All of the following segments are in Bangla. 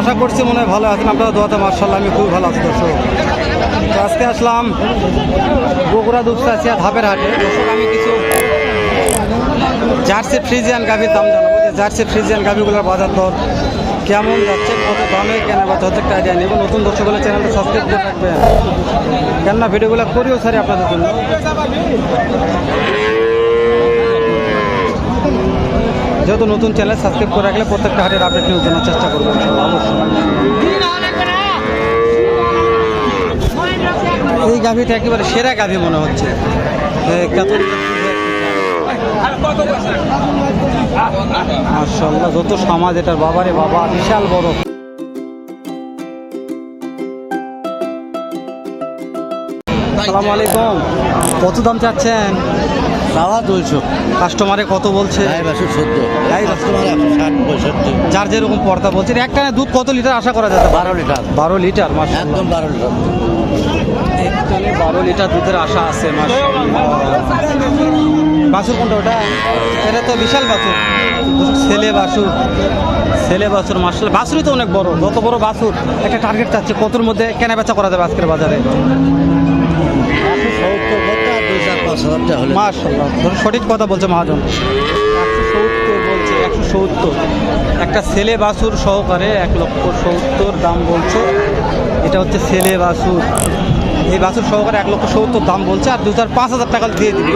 আশা করছি মনে হয় ভালো আছেন। আপনারা দোয়াতে মার্শাল্লাহ আমি খুবই ভালো আছি, দর্শক। আজকে আসলাম বগুড়া দুপসাচিয়া ধাপের হাটে। দর্শক, আমি কিছু জার্সি ফ্রিজিয়ান গাভির দাম জানাব। যে জার্সি ফ্রিজিয়ান গাভিগুলোর বাজার দর কেমন যাচ্ছে, কত দামে কেনা বা একটা আইডিয়া নেব। নতুন দর্শক হলে চ্যানেলটা সাবস্ক্রাইব করে রাখবেন। কেননা ভিডিওগুলো করিও সারি আপনাদের জন্য। যেহেতু নতুন চ্যানেল সাবস্ক্রাইব করে রাখলে প্রত্যেকটা হাটের আপডেট নিউজ জানার চেষ্টা করব। এই গাভিটা একেবারে সেরা গাভী মনে হচ্ছে। মার্শাল্লাহ যত সমাজ এটার বাবারে বাবা, বিশাল বড়। আসসালামু আলাইকুম। কত দাম চাচ্ছেন? চাওয়া দুইশো। কাস্টমারে কত বলছে? যার যেরকম পর্দা বলছে একটানে দুধ কত লিটার আশা করা পারে বারো লিটার। বারো লিটার একদম বারো লিটার। বারো লিটার দুধের আশা আছে মার্শাল্লাহ বাছুর কোনটা ওটা? এটা তো বিশাল বাছুর। ছেলে বাছুর। ছেলে বাছুর মার্শাল বাছুরই তো অনেক বড়। যত বড় বাছুর একটা টার্গেট চাচ্ছে। কতর মধ্যে কেনা বেচা করা যাবে আজকের বাজারে? সঠিক কথা বলছে মহাজন। বলছে, একশো সত্তর। একটা ছেলে বাসুর সহকারে এক লক্ষ সত্তর দাম বলছে। এটা হচ্ছে ছেলে বাসুর এই বাসুর সহকারে এক লক্ষ সত্তর দাম বলছে আর দু চার পাঁচ হাজার টাকা দিয়ে দিবে।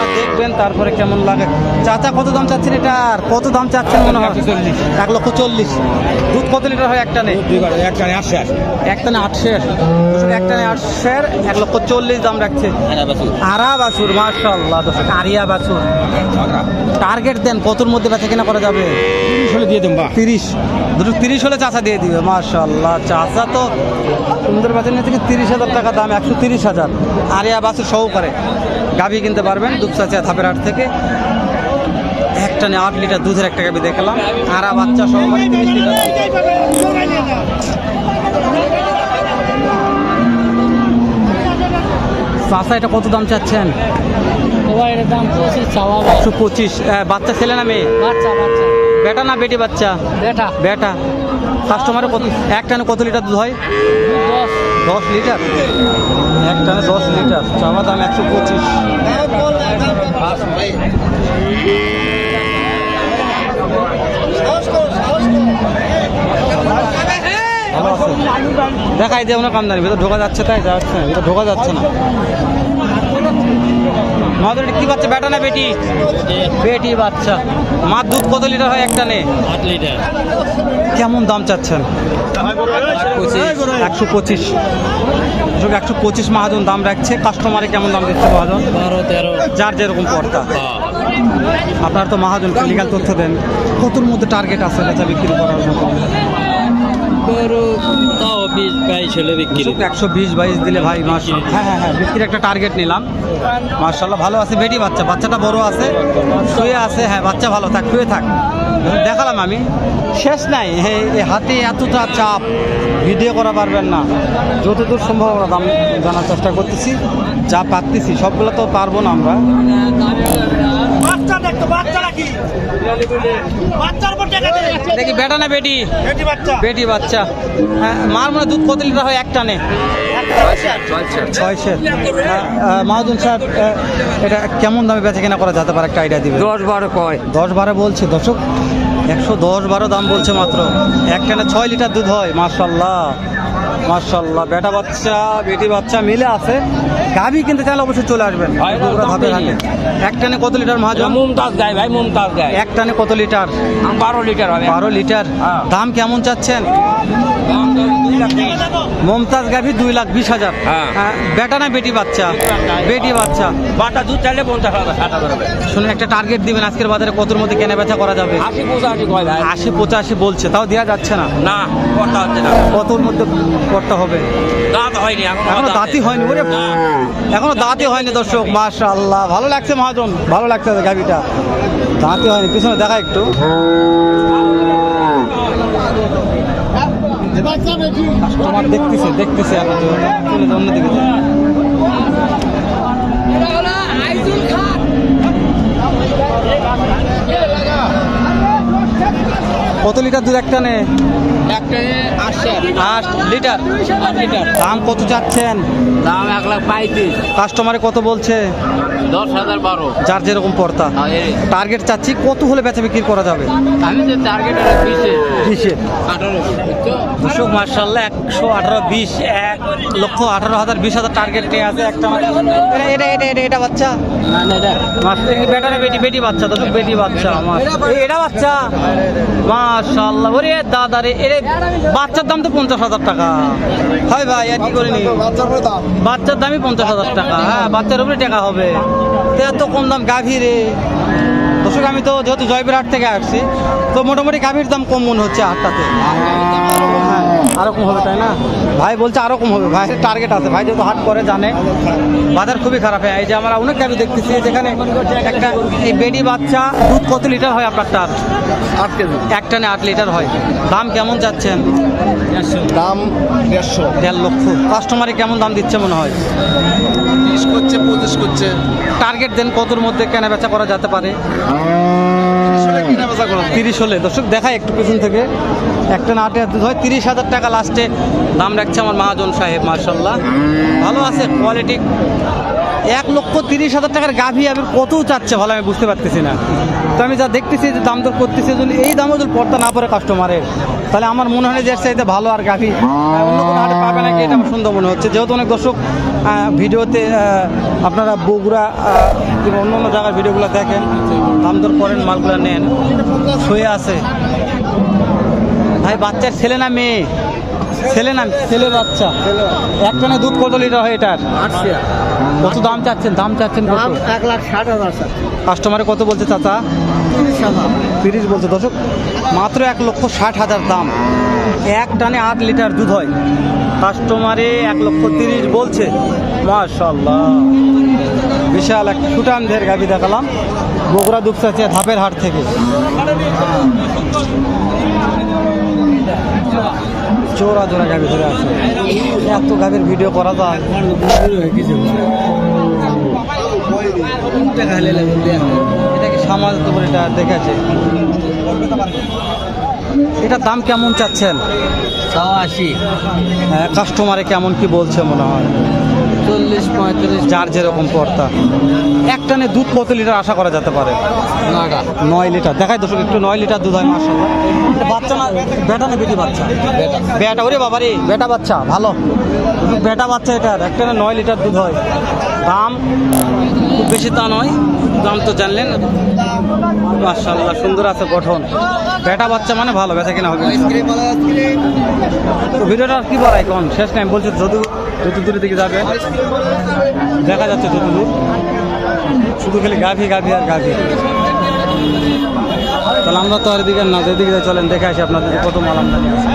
আপনারা দেখবেন তারপরে কেমন লাগে। চাচা কত দাম চাচ্ছেন এটার কত দাম চাচ্ছেন মনে হয়? এক লক্ষ চল্লিশ। দুধ কত লিটার হয় একটা নেই একটানে আসছে একটানে আটশের একটানে আটশের এক লক্ষ চল্লিশ দাম রাখছে। আরা বাছুর। মার্শাল্লাহ দর্শক আরিয়া বাছুর। টার্গেট দেন কতর মধ্যে বেচা কেনা করা যাবে? হলে দিয়ে দেন বা। তিরিশ। দুটো তিরিশ হলে চাচা দিয়ে দিবে মার্শাল্লাহ চাচা তো সুন্দর বেচা নিয়ে থেকে তিরিশ হাজার টাকা দাম একশো তিরিশ হাজার। আরিয়া বাছুর সহকারে গাভি কিনতে পারবেন দুপচাচিয়া ধাপের হাট থেকে। একটানে আট লিটার দুধের একটা গাভি দেখলাম। আরা বাচ্চা সহকারে তিরিশ লিটার এটা কত দাম চাচ্ছেন? পঁচিশ একশো পঁচিশ। বাচ্চা ছেলে না মেয়ে? বাচ্চা বাচ্চা। বেটা না বেটি বাচ্চা? বেটা। বেটা। কাস্টমারে কত এক টানে কত লিটার দুধ হয়? দশ। দশ লিটার? এক টানে দশ লিটার? চাওয়া দাম একশো পঁচিশ। দেখাই দেবো না কামদানি ভিতরে ঢোকা যাচ্ছে তাই, যাচ্ছে না, ভিতরে ঢোকা যাচ্ছে না। মাদের কি বাচ্চা বেটা না বেটি? বেটি। বাচ্চা। মার দুধ কত লিটার হয় একটা নে? আট লিটার। কেমন দাম চাচ্ছেন? একশো পঁচিশ। একশো পঁচিশ মহাজন দাম রাখছে। কাস্টমারে কেমন দাম দিচ্ছে মহাজন? বারো তেরো। যার যেরকম পড়তা আপনার তো মহাজন লিগাল তথ্য দেন। কতর মধ্যে টার্গেট আছে বেচা বিক্রি করার মতো? বিশ বাইশ হলে বিক্রি একশো বিশ বাইশ দিলে ভাই মাস হ্যাঁ হ্যাঁ হ্যাঁ বিক্রির একটা টার্গেট নিলাম। মার্শাল্লাহ ভালো আছে বেটি বাচ্চা বাচ্চাটা বড় আছে শুয়ে আছে হ্যাঁ বাচ্চা ভালো থাক শুয়ে থাক। দেখালাম আমি। শেষ নাই এই হাতে এতটা চাপ ভিডিও করা পারবেন না। যতদূর সম্ভব আমরা দাম জানার চেষ্টা করতেছি যা পারতেছি সবগুলো তো পারব না আমরা। বাচ্চা দেখতো বাচ্চা নাকি বাচ্চার উপর দেখি বেটা না বেটি? বেটি বাচ্চা। বেটি বাচ্চা। হ্যাঁ মার মনে দুধ কত লিটার হয় একটা নে? ছয়শো মাহাদুন সাহেব এটা কেমন দামে বেচা কেনা করা যেতে পারে একটা আইডিয়া দিবে দশ বারো কয়। দশ বারো বলছে দর্শক একশো দশ বারো দাম বলছে মাত্র। এক টানে ছয় লিটার দুধ হয় মার্শাল্লাহ মার্শাল্লাহ বেটা বাচ্চা বেটি বাচ্চা মিলে আছে। গাভি কিনতে চাইলে অবশ্যই চলে আসবেন। ধাপের হাটে। এক টানে কত লিটার মহাজন? মুমতাজ গায় ভাই মুমতাজ গায় এক টানে কত লিটার? বারো লিটার হবে। বারো লিটার। হ্যাঁ। দাম কেমন চাচ্ছেন? মমতাজ গাভি দুই লাখ বিশ হাজার। হ্যাঁ। হ্যাঁ, বেটা না বেটি বাচ্চা? বেটি বাচ্চা বাটা দুধ চাইলে পঞ্চাশ হাজার ষাট হাজার শুনে একটা টার্গেট দিবেন আজকের বাজারে কতর মধ্যে কেনা বেচা করা যাবে? আশি পঁচাশি আশি পঁচাশি বলছে তাও দেওয়া যাচ্ছে না? না কথা হচ্ছে না। কতর মধ্যে করতে হবে। দাঁত হয়নি এখন দাঁতই হয়নি ওরে এখনও দাঁতই হয়নি দর্শক মাশা আল্লাহ ভালো লাগছে মহাজন ভালো লাগছে গাভিটা দাঁতই হয়নি পিছনে দেখা একটু। দেখতেছে দেখতেছে এখন অন্যদিকে কত লিটার দুধ একটা নে? আট লিটার দাম কত চাচ্ছেন? দাম এক লাখ পঁয়ত্রিশ। কাস্টমারে কত বলছে? দশ হাজার বারো। যার যেরকম এর- টার্গেট চাচ্ছি কত হলে বেচা বিক্রি করা যাবে? আমি যে টার্গেট বিশে কিসে আঠারো। বুঝছ দুশো মার্শাল্লাহ একশো আঠারো বিশ এক লক্ষ আঠারো হাজার বিশ হাজার টার্গেট নিয়ে আছে একটা এটা এটা এটা এটা বাচ্চা? বেটা বেটি বেটি বাচ্চা তো বেটি বাচ্চা আমার এটা বাচ্চা? ওরে দাদা রে বাচ্চার দাম তো পঞ্চাশ হাজার টাকা। হয় ভাই, আর কি করিনি? বাচ্চার দামই পঞ্চাশ হাজার টাকা। হ্যাঁ বাচ্চার উপরে টাকা হবে। তো এত কম দাম গাভীরে দর্শক, আমি তো যেহেতু জয়বিরহাট থেকে আসছি, তো মোটামুটি গাভীর দাম কম মনে হচ্ছে হাটটাতে হ্যাঁ আরও কম হবে তাই না? ভাই বলছে আরও কম হবে ভাই। টার্গেট আছে। ভাই যেহেতু হাট করে জানে বাজার খুবই খারাপ। হয় এই যে আমরা অনেক কাজ দেখতেছি যেখানে একটা এই বেডি বাচ্চা দুধ কত লিটার হয় আপনারটার আট কেজি। একটা না আট লিটার হয়। দাম কেমন যাচ্ছেন দাম দেড়শো। দেড় লক্ষ। কাস্টমারে কেমন দাম দিচ্ছে মনে হয়? তিরিশ করছে পঁচিশ করছে টার্গেট দেন কতর মধ্যে কেনা বেচা করা যেতে পারে? তিরিশ হলে দর্শক দেখায় একটু পিছন থেকে। একটা নাটে হয় তিরিশ হাজার টাকা লাস্টে। দাম রাখছে আমার মহাজন সাহেব মার্শাল্লাহ ভালো আছে কোয়ালিটি এক লক্ষ তিরিশ হাজার টাকার গাভী আমি কত চাচ্ছে ভালো আমি বুঝতে পারতেছি না। তো আমি যা দেখতেছি যে দাম দর করতেছি, যদি এই দামও যদি পড়তা না পড়ে কাস্টমারের তাহলে আমার মনে হয় যে চাইতে ভালো আর গাভী অন্য কোনো পাবে নাকি এটা আমার সুন্দর মনে হচ্ছে। যেহেতু অনেক দর্শক ভিডিওতে আপনারা বগুড়া অন্য অন্য জায়গার ভিডিওগুলো দেখেন, দাম দর করেন, মালগুলো নেন, শুয়ে আছে। ভাই, বাচ্চার ছেলে না মেয়ে? ছেলে না ছেলে বাচ্চা। একজনে দুধ কত লিটার হয় এটার? কত দাম চাচ্ছেন? দাম চাচ্ছেন কত? এক লাখ ষাট হাজার কাস্টমারে কত বলছে চাচা? তিরিশ বলছে। দর্শক মাত্র এক লক্ষ ষাট হাজার দাম। এক টানে আট লিটার দুধ হয়। কাস্টমারে এক লক্ষ তিরিশ বলছে। মাশাল্লাহ বিশাল এক সুটান ঢের গাভি দেখালাম। বগুড়া দুপসাচ্ছে ধাপের হাট থেকে। চোরা জোড়া গাভি ধরে আছে। এত গাভির ভিডিও করা যায়? এটাকে তোমার এটা দেখেছে। এটার দাম কেমন চাচ্ছেন? আশি। হ্যাঁ, কাস্টমারে কেমন কি বলছে মনে হয়? চল্লিশ পঁয়ত্রিশ। যার যেরকম পর্তা এক টানে দুধ কত লিটার আশা করা যেতে পারে? নয় লিটার। দেখাই দর্শক একটু নয় লিটার দুধ হয় মাসাল্লাহ বাচ্চা না বেটা না বেটি বাচ্চা? বেটা। ওরে বাবা রে বেটা বাচ্চা ভালো। বেটা বাচ্চা এটার একটা না নয় লিটার দুধ হয়। দাম খুব বেশি তা নয় দাম তো জানলেন। মাসাল্লাহ সুন্দর আছে গঠন। বেটা বাচ্চা মানে ভালো, বেচা কিনা হবে। তো ভিডিওটা কি বড়াই কোন? শেষ টাইম বলছে যদু যত দূরের দিকে যাবে। দেখা যাচ্ছে যত দূর শুধু খালি গাভি গাভি আর গাভি। তাহলে আমরা তো আর দিকে না, যেদিকে চলেন, দেখে আসি আপনাদের কত মাল আমদানি আছে।